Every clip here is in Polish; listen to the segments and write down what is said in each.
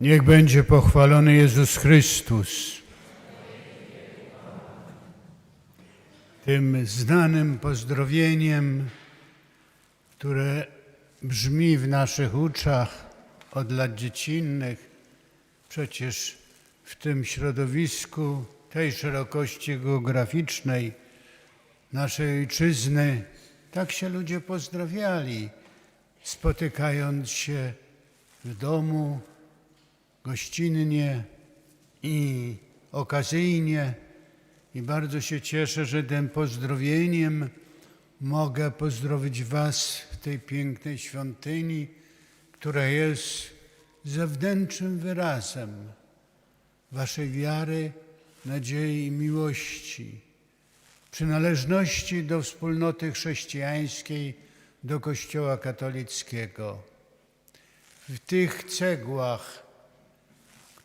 Niech będzie pochwalony Jezus Chrystus. Tym znanym pozdrowieniem, które brzmi w naszych uczach od lat dziecinnych, przecież w tym środowisku tej szerokości geograficznej naszej ojczyzny, tak się ludzie pozdrawiali, spotykając się w domu, gościnnie i okazyjnie. I bardzo się cieszę, że tym pozdrowieniem mogę pozdrowić Was w tej pięknej świątyni, która jest zewnętrznym wyrazem Waszej wiary, nadziei i miłości, przynależności do wspólnoty chrześcijańskiej, do Kościoła katolickiego. W tych cegłach,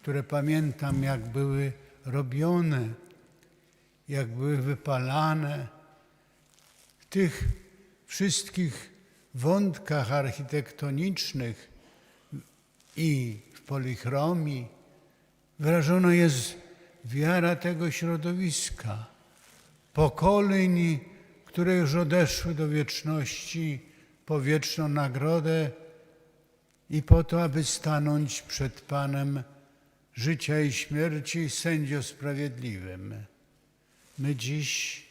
które pamiętam, jak były robione, jak były wypalane, w tych wszystkich wątkach architektonicznych i w polichromii wyrażona jest wiara tego środowiska, pokoleń, które już odeszły do wieczności po wieczną nagrodę i po to, aby stanąć przed Panem życia i śmierci, sędzio sprawiedliwym. My dziś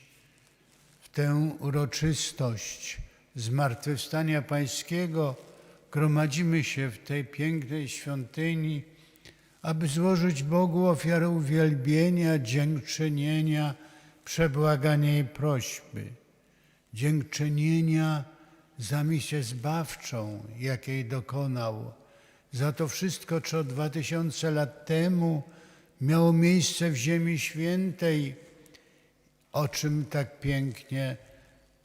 w tę uroczystość Zmartwychwstania Pańskiego gromadzimy się w tej pięknej świątyni, aby złożyć Bogu ofiarę uwielbienia, dziękczynienia, przebłagania i prośby. Dziękczynienia za misję zbawczą, jakiej dokonał, za to wszystko, co dwa tysiące lat temu miało miejsce w Ziemi Świętej, o czym tak pięknie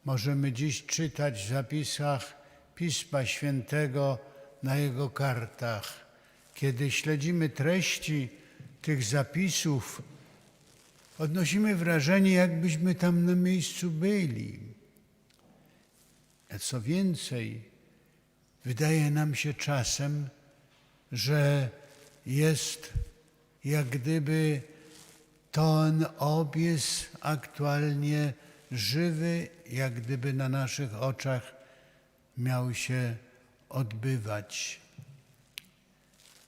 możemy dziś czytać w zapisach Pisma Świętego na jego kartach. Kiedy śledzimy treści tych zapisów, odnosimy wrażenie, jakbyśmy tam na miejscu byli. A co więcej, wydaje nam się czasem, że jest jak gdyby ten obie aktualnie żywy, jak gdyby na naszych oczach miał się odbywać.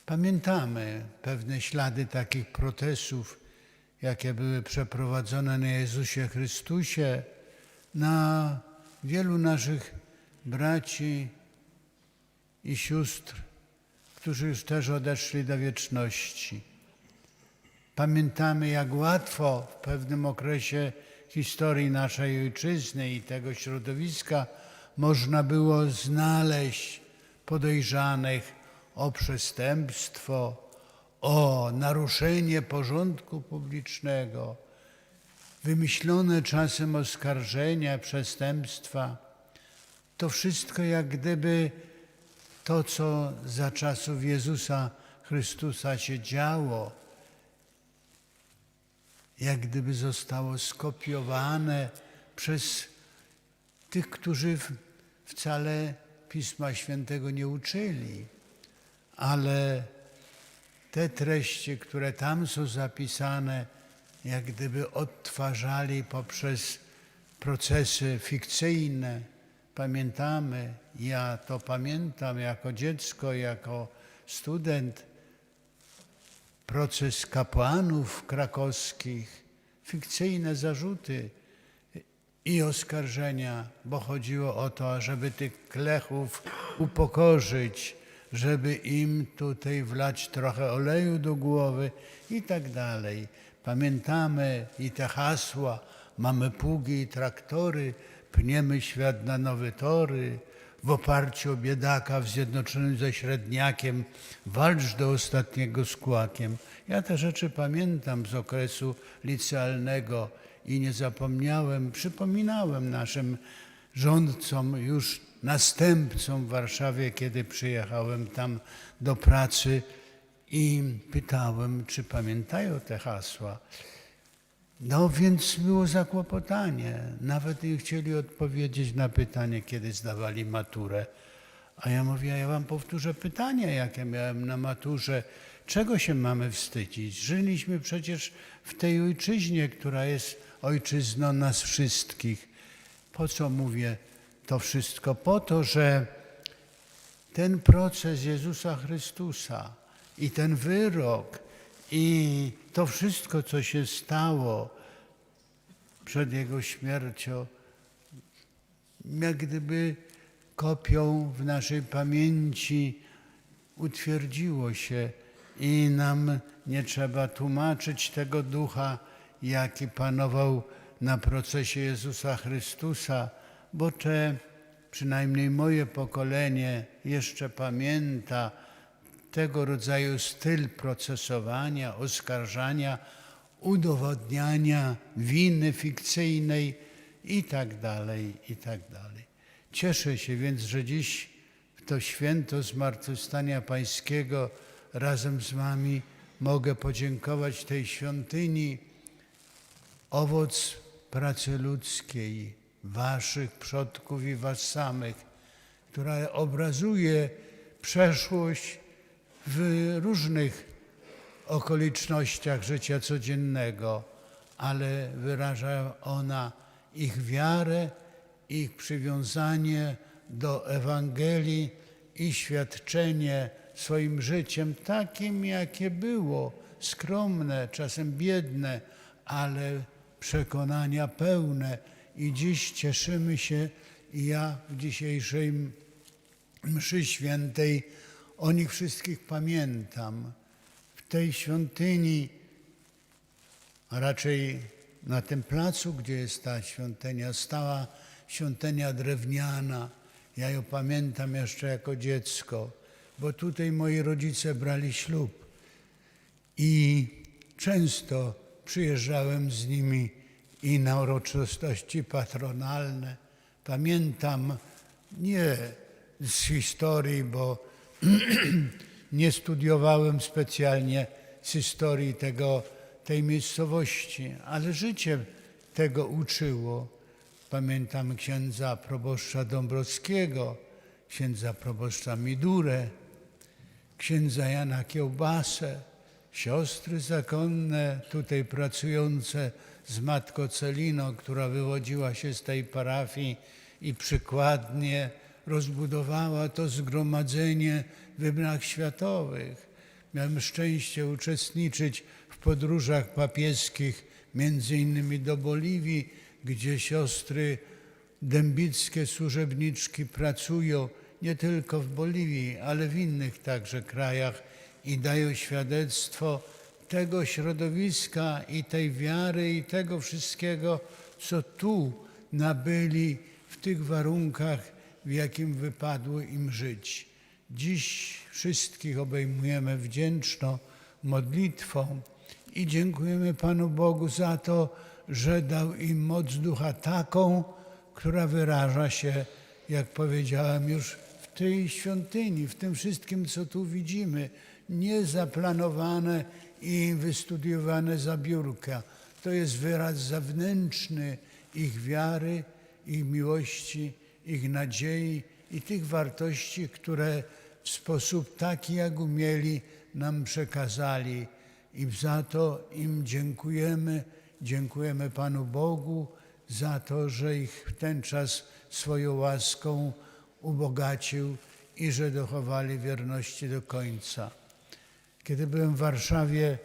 Pamiętamy pewne ślady takich protestów, jakie były przeprowadzone na Jezusie Chrystusie, na wielu naszych braci i sióstr, którzy już też odeszli do wieczności. Pamiętamy, jak łatwo w pewnym okresie historii naszej ojczyzny i tego środowiska można było znaleźć podejrzanych o przestępstwo, o naruszenie porządku publicznego, wymyślone czasem oskarżenia, przestępstwa. To wszystko jak gdyby to, co za czasów Jezusa Chrystusa się działo, jak gdyby zostało skopiowane przez tych, którzy wcale Pisma Świętego nie uczyli, ale te treści, które tam są zapisane, jak gdyby odtwarzali poprzez procesy fikcyjne. Pamiętamy, ja to pamiętam jako dziecko, jako student, proces kapłanów krakowskich, fikcyjne zarzuty i oskarżenia, bo chodziło o to, żeby tych klechów upokorzyć, żeby im tutaj wlać trochę oleju do głowy i tak dalej. Pamiętamy i te hasła, mamy pługi i traktory, pniemy świat na nowe tory, w oparciu o biedaka w zjednoczonym ze średniakiem, walcz do ostatniego z kłakiem. Ja te rzeczy pamiętam z okresu licealnego i nie zapomniałem, przypominałem naszym rządcom, już następcom w Warszawie, kiedy przyjechałem tam do pracy i pytałem, czy pamiętają te hasła. No więc było zakłopotanie. Nawet nie chcieli odpowiedzieć na pytanie, kiedy zdawali maturę. A ja mówię, ja wam powtórzę pytanie, jakie miałem na maturze. Czego się mamy wstydzić? Żyliśmy przecież w tej ojczyźnie, która jest ojczyzną nas wszystkich. Po co mówię to wszystko? Po to, że ten proces Jezusa Chrystusa i ten wyrok i to wszystko, co się stało przed Jego śmiercią, jak gdyby kopią w naszej pamięci utwierdziło się i nam nie trzeba tłumaczyć tego ducha, jaki panował na procesie Jezusa Chrystusa, bo te, przynajmniej moje pokolenie jeszcze pamięta tego rodzaju styl procesowania, oskarżania, udowodniania winy fikcyjnej i tak tak. Cieszę się więc, że dziś w to święto Zmartwychwstania Pańskiego razem z Wami mogę podziękować tej świątyni, owoc pracy ludzkiej, Waszych przodków i Was samych, która obrazuje przeszłość w różnych okolicznościach życia codziennego, ale wyraża ona ich wiarę, ich przywiązanie do Ewangelii i świadczenie swoim życiem takim, jakie było, skromne, czasem biedne, ale przekonania pełne. I dziś cieszymy się, i ja w dzisiejszej mszy świętej o nich wszystkich pamiętam. W tej świątyni, a raczej na tym placu, gdzie jest ta świątynia, stała świątynia drewniana. Ja ją pamiętam jeszcze jako dziecko, bo tutaj moi rodzice brali ślub i często przyjeżdżałem z nimi i na uroczystości patronalne. Pamiętam nie z historii, bo nie studiowałem specjalnie z historii tego, tej miejscowości, ale życie tego uczyło. Pamiętam księdza proboszcza Dąbrowskiego, księdza proboszcza Midurę, księdza Jana Kiełbasę, siostry zakonne tutaj pracujące z matką Celiną, która wywodziła się z tej parafii i przykładnie rozbudowała to zgromadzenie w wybrach światowych. Miałem szczęście uczestniczyć w podróżach papieskich, między innymi do Boliwii, gdzie siostry dębickie służebniczki pracują nie tylko w Boliwii, ale w innych także krajach i dają świadectwo tego środowiska i tej wiary i tego wszystkiego, co tu nabyli w tych warunkach, w jakim wypadło im żyć. Dziś wszystkich obejmujemy wdzięczną modlitwą i dziękujemy Panu Bogu za to, że dał im moc ducha taką, która wyraża się, jak powiedziałem już, w tej świątyni, w tym wszystkim, co tu widzimy, niezaplanowane i wystudiowane za biurka. To jest wyraz zewnętrzny ich wiary, ich miłości, ich nadziei i tych wartości, które w sposób taki, jak umieli, nam przekazali. I za to im dziękujemy. Dziękujemy Panu Bogu za to, że ich w ten czas swoją łaską ubogacił i że dochowali wierności do końca. Kiedy byłem w Warszawie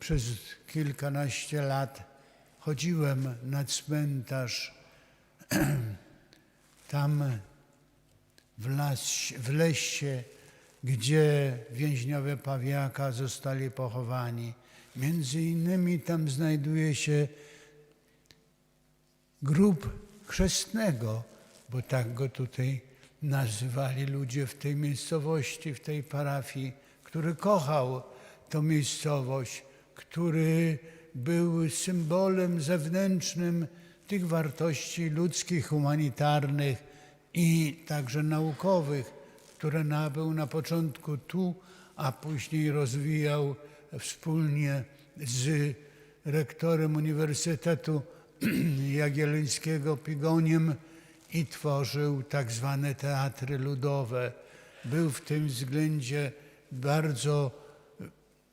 przez kilkanaście lat, chodziłem na cmentarz tam w, las, w lesie, gdzie więźniowie Pawiaka zostali pochowani. Między innymi tam znajduje się grób chrzestnego, bo tak go tutaj nazywali ludzie w tej miejscowości, w tej parafii, który kochał tę miejscowość, który był symbolem zewnętrznym tych wartości ludzkich, humanitarnych i także naukowych, które nabył na początku tu, a później rozwijał wspólnie z rektorem Uniwersytetu Jagiellońskiego Pigoniem i tworzył tak zwane teatry ludowe. był w tym względzie bardzo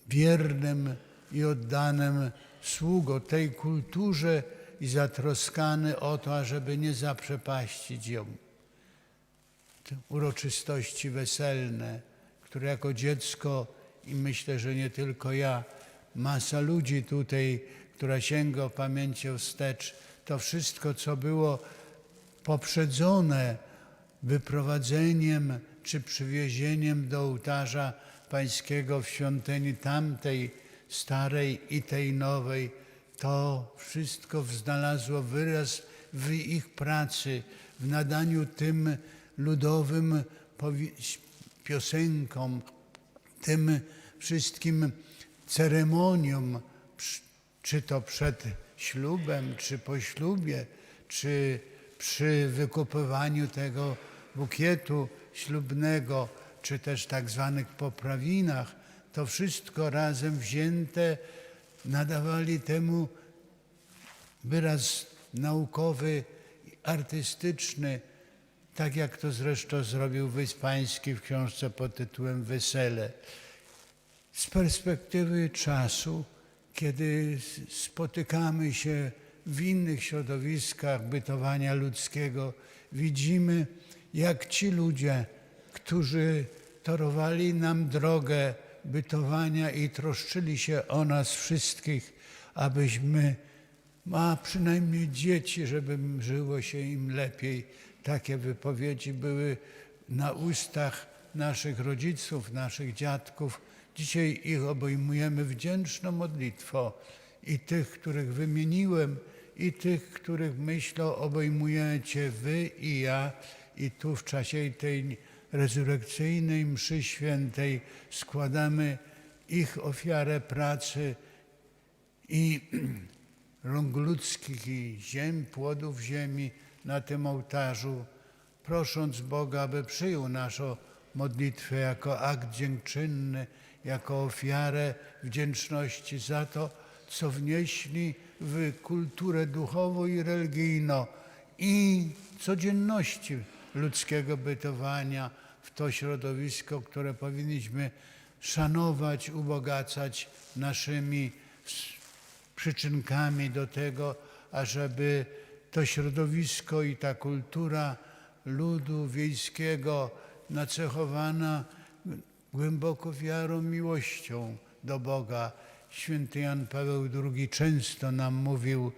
wiernym i oddanym sługą tej kulturze i zatroskany o to, ażeby nie zaprzepaścić ją. Te uroczystości weselne, które jako dziecko i myślę, że nie tylko ja, masa ludzi tutaj, która sięga pamięcią wstecz, to wszystko, co było poprzedzone wyprowadzeniem czy przywiezieniem do ołtarza pańskiego w świątyni tamtej starej i tej nowej, to wszystko znalazło wyraz w ich pracy, w nadaniu tym ludowym piosenkom, tym wszystkim ceremoniom, czy to przed ślubem, czy po ślubie, czy przy wykupywaniu tego bukietu ślubnego, czy też tak zwanych poprawinach, to wszystko razem wzięte nadawali temu wyraz naukowy, artystyczny, tak jak to zresztą zrobił Wyspański w książce pod tytułem Wesele. Z perspektywy czasu, kiedy spotykamy się w innych środowiskach bytowania ludzkiego, widzimy, jak ci ludzie, którzy torowali nam drogę bytowania i troszczyli się o nas wszystkich, abyśmy, a przynajmniej dzieci, żeby żyło się im lepiej. Takie wypowiedzi były na ustach naszych rodziców, naszych dziadków. Dzisiaj ich obejmujemy wdzięczną modlitwą i tych, których wymieniłem, i tych, których myślą obejmujecie wy i ja. I tu w czasie tej rezurekcyjnej mszy świętej składamy ich ofiarę pracy i rąk ludzkich i ziem, płodów ziemi na tym ołtarzu, prosząc Boga, aby przyjął naszą modlitwę jako akt dziękczynny, jako ofiarę wdzięczności za to, co wnieśli w kulturę duchową i religijną i codzienności ludzkiego bytowania w to środowisko, które powinniśmy szanować, ubogacać naszymi przyczynkami do tego, ażeby to środowisko i ta kultura ludu wiejskiego nacechowana głęboko wiarą, miłością do Boga. Święty Jan Paweł II często nam mówił,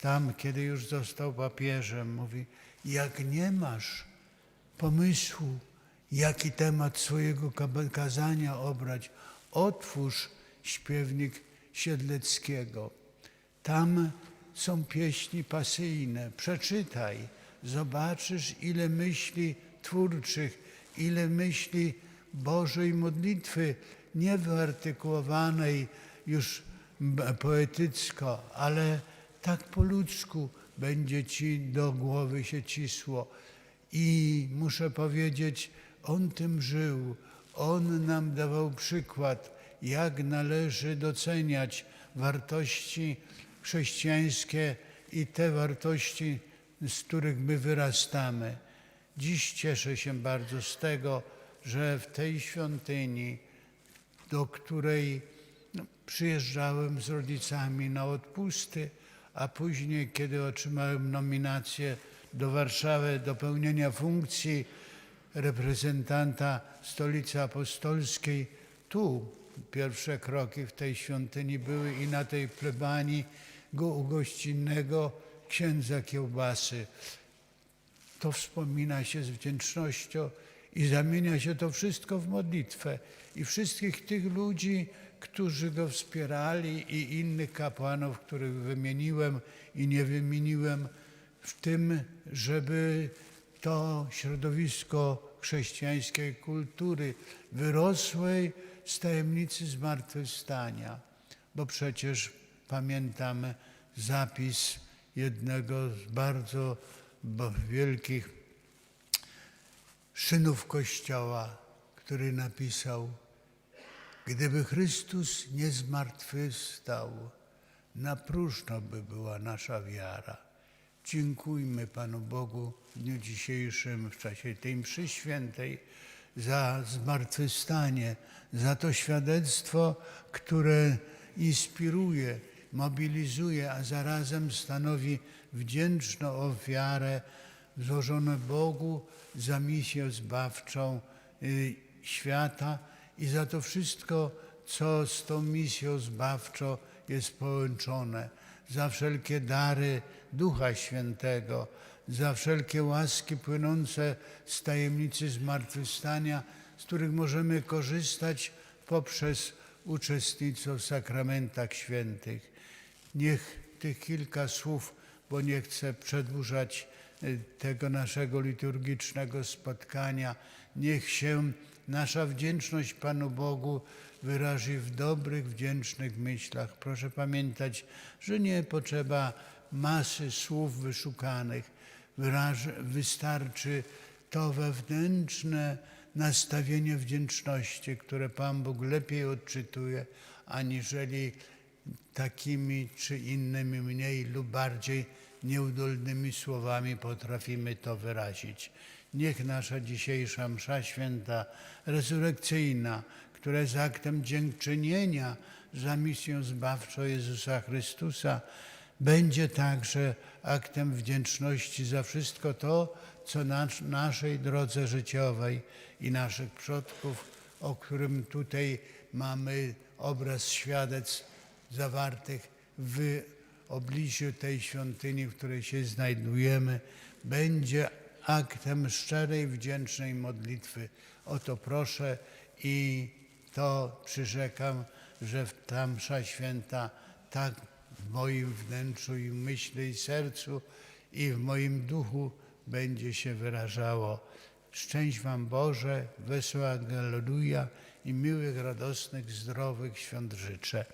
tam kiedy już został papieżem, mówi, jak nie masz pomysłu, jaki temat swojego kazania obrać, otwórz śpiewnik Siedleckiego. Tam są pieśni pasyjne. Przeczytaj, zobaczysz, ile myśli twórczych, ile myśli Bożej modlitwy, nie wyartykułowanej już poetycko, ale tak po ludzku będzie ci do głowy się cisło. I muszę powiedzieć, on tym żył, on nam dawał przykład, jak należy doceniać wartości chrześcijańskie i te wartości, z których my wyrastamy. Dziś cieszę się bardzo z tego, że w tej świątyni, do której przyjeżdżałem z rodzicami na odpusty, a później, kiedy otrzymałem nominację do Warszawy do pełnienia funkcji reprezentanta Stolicy Apostolskiej, tu pierwsze kroki w tej świątyni były i na tej plebanii go ugościnnego księdza kiełbasy. To wspomina się z wdzięcznością i zamienia się to wszystko w modlitwę. I wszystkich tych ludzi, którzy go wspierali i innych kapłanów, których wymieniłem i nie wymieniłem, w tym, żeby to środowisko chrześcijańskiej kultury wyrosłej z tajemnicy zmartwychwstania. Bo przecież pamiętam zapis jednego z bardzo wielkich szynów Kościoła, który napisał: Gdyby Chrystus nie zmartwychwstał, na próżno by była nasza wiara. Dziękujmy Panu Bogu w dniu dzisiejszym, w czasie tej mszy świętej, za zmartwychwstanie, za to świadectwo, które inspiruje, mobilizuje, a zarazem stanowi wdzięczną ofiarę złożoną Bogu za misję zbawczą y, świata i za to wszystko, co z tą misją zbawczą jest połączone, za wszelkie dary Ducha Świętego, za wszelkie łaski płynące z tajemnicy zmartwychwstania, z których możemy korzystać poprzez uczestnictwo w sakramentach świętych. Niech tych kilka słów, bo nie chcę przedłużać y, tego naszego liturgicznego spotkania, niech się nasza wdzięczność Panu Bogu wyrazi w dobrych, wdzięcznych myślach. Proszę pamiętać, że nie potrzeba masy słów wyszukanych. Wyraż, wystarczy to wewnętrzne nastawienie wdzięczności, które Pan Bóg lepiej odczytuje, aniżeli takimi czy innymi mniej lub bardziej nieudolnymi słowami potrafimy to wyrazić. Niech nasza dzisiejsza msza święta rezurekcyjna, która jest aktem dziękczynienia za misję zbawczą Jezusa Chrystusa, będzie także aktem wdzięczności za wszystko to, co na naszej drodze życiowej i naszych przodków, o którym tutaj mamy obraz świadectw zawartych w obliczu tej świątyni, w której się znajdujemy, będzie aktem szczerej, wdzięcznej modlitwy. O to proszę i to przyrzekam, że w ta msza święta tak w moim wnętrzu i myśli i sercu i w moim duchu będzie się wyrażało. Szczęść Wam Boże, wesoła Alleluja i miłych, radosnych, zdrowych świąt życzę.